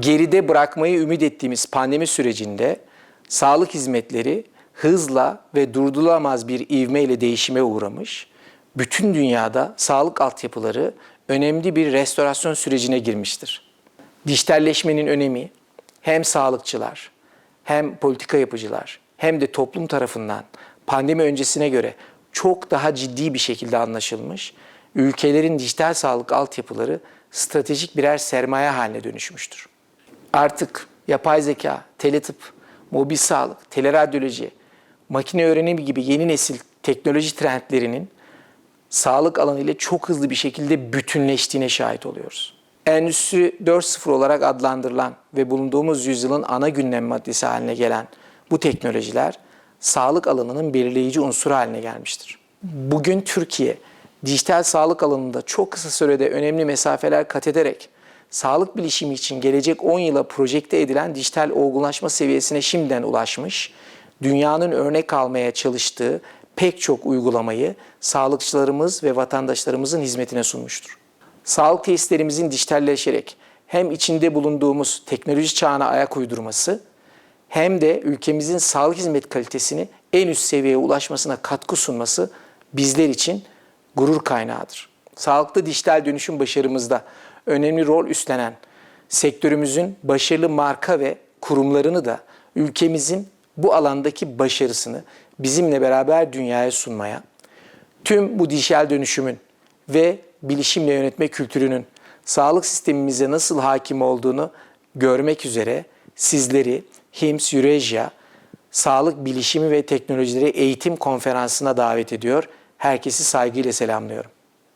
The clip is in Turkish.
Geride bırakmayı ümit ettiğimiz pandemi sürecinde sağlık hizmetleri hızla ve durdurulamaz bir ivmeyle değişime uğramış. Bütün dünyada sağlık altyapıları önemli bir restorasyon sürecine girmiştir. Dijitalleşmenin önemi hem sağlıkçılar, hem politika yapıcılar, hem de toplum tarafından pandemi öncesine göre çok daha ciddi bir şekilde anlaşılmış. Ülkelerin dijital sağlık altyapıları stratejik birer sermaye haline dönüşmüştür. Artık yapay zeka, teletıp, mobil sağlık, teleradyoloji, makine öğrenimi gibi yeni nesil teknoloji trendlerinin sağlık alanı ile çok hızlı bir şekilde bütünleştiğine şahit oluyoruz. Endüstri 4.0 olarak adlandırılan ve bulunduğumuz yüzyılın ana gündem maddesi haline gelen bu teknolojiler sağlık alanının belirleyici unsuru haline gelmiştir. Bugün Türkiye dijital sağlık alanında çok kısa sürede önemli mesafeler kat ederek sağlık bilişimi için gelecek 10 yıla projekte edilen dijital olgunlaşma seviyesine şimdiden ulaşmış, dünyanın örnek almaya çalıştığı pek çok uygulamayı sağlıkçılarımız ve vatandaşlarımızın hizmetine sunmuştur. Sağlık tesislerimizin dijitalleşerek hem içinde bulunduğumuz teknoloji çağına ayak uydurması hem de ülkemizin sağlık hizmet kalitesini en üst seviyeye ulaşmasına katkı sunması bizler için gurur kaynağıdır. Sağlıklı dijital dönüşüm başarımızda önemli rol üstlenen sektörümüzün başarılı marka ve kurumlarını da ülkemizin bu alandaki başarısını bizimle beraber dünyaya sunmaya, tüm bu dijital dönüşümün ve bilişimle yönetme kültürünün sağlık sistemimize nasıl hakim olduğunu görmek üzere sizleri HIMS Eurasia Sağlık Bilişimi ve Teknolojileri Eğitim Konferansı'na davet ediyor. Herkesi saygıyla selamlıyorum.